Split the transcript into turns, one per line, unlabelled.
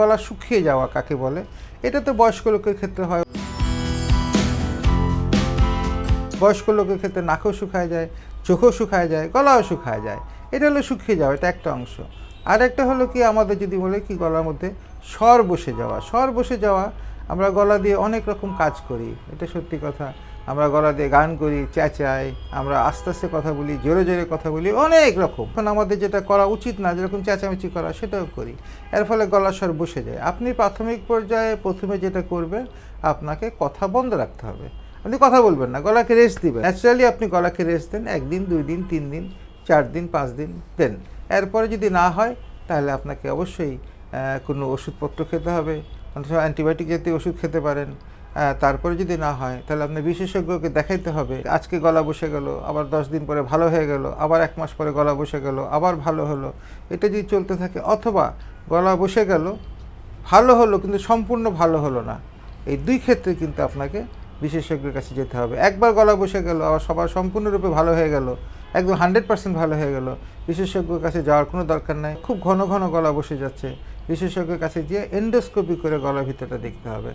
গলা শুকিয়ে যাওয়া কাকে বলে? এটা তো বয়স্ক লোকের ক্ষেত্রে হয়। বয়স্ক লোকের ক্ষেত্রে নাকও শুকায় যায়, চোখও শুকায় যায়, গলাও শুকায় যায়। এটা হলো শুকিয়ে যাওয়া, এটা একটা অংশ। আর একটা হলো কি, আমাদের যদি বলে কি, গলার মধ্যে স্বর বসে যাওয়া। স্বর বসে যাওয়া, আমরা গলা দিয়ে অনেক রকম কাজ করি। এটা সত্যি কথা। আমরা গলা দিয়ে গান করি, চেঁচাই, আমরা আস্তে আস্তে কথা বলি, জোরে জোরে কথা বলি, অনেক রকম। এখন আমাদের যেটা করা উচিত না, যেরকম চেঁচামেচি করা, সেটাও করি। এর ফলে গলার স্বর বসে যায়। আপনি প্রাথমিক পর্যায়ে প্রথমে যেটা করবেন, আপনাকে কথা বন্ধ রাখতে হবে। আপনি কথা বলবেন না, গলাকে রেস্ট দিবেন। ন্যাচারালি আপনি গলাকে রেস্ট দেন, একদিন, দুই দিন, তিন দিন, চার দিন, পাঁচ দিন, দেন। এরপরে যদি না হয়, তাহলে আপনাকে অবশ্যই কোনো ওষুধপত্র খেতে হবে সময় অ্যান্টিবায়োটিক জাতীয় ওষুধ খেতে পারেন। তারপরে যদি না হয়, তাহলে আপনার বিশেষজ্ঞকে দেখাইতে হবে, আজকে গলা বসে গেল, আবার দশ দিন পরে ভালো হয়ে গেল, আবার এক মাস পরে গলা বসে গেল, আবার ভালো হলো। এটা যদি চলতে থাকে, অথবা গলা বসে গেল, ভালো হলো, কিন্তু সম্পূর্ণ ভালো হলো না, এই দুই ক্ষেত্রে কিন্তু আপনাকে বিশেষজ্ঞের কাছে যেতে হবে। একবার গলা বসে গেল, আবার সবার সম্পূর্ণরূপে ভালো হয়ে গেল, একদম হান্ড্রেড পার্সেন্ট ভালো হয়ে গেল, বিশেষজ্ঞের কাছে যাওয়ার কোনো দরকার নাই, খুব ঘন ঘন গলা বসে যাচ্ছে, বিশেষজ্ঞের কাছে গিয়ে এন্ডোস্কোপি করে গলার ভিতরটা দেখতে হবে।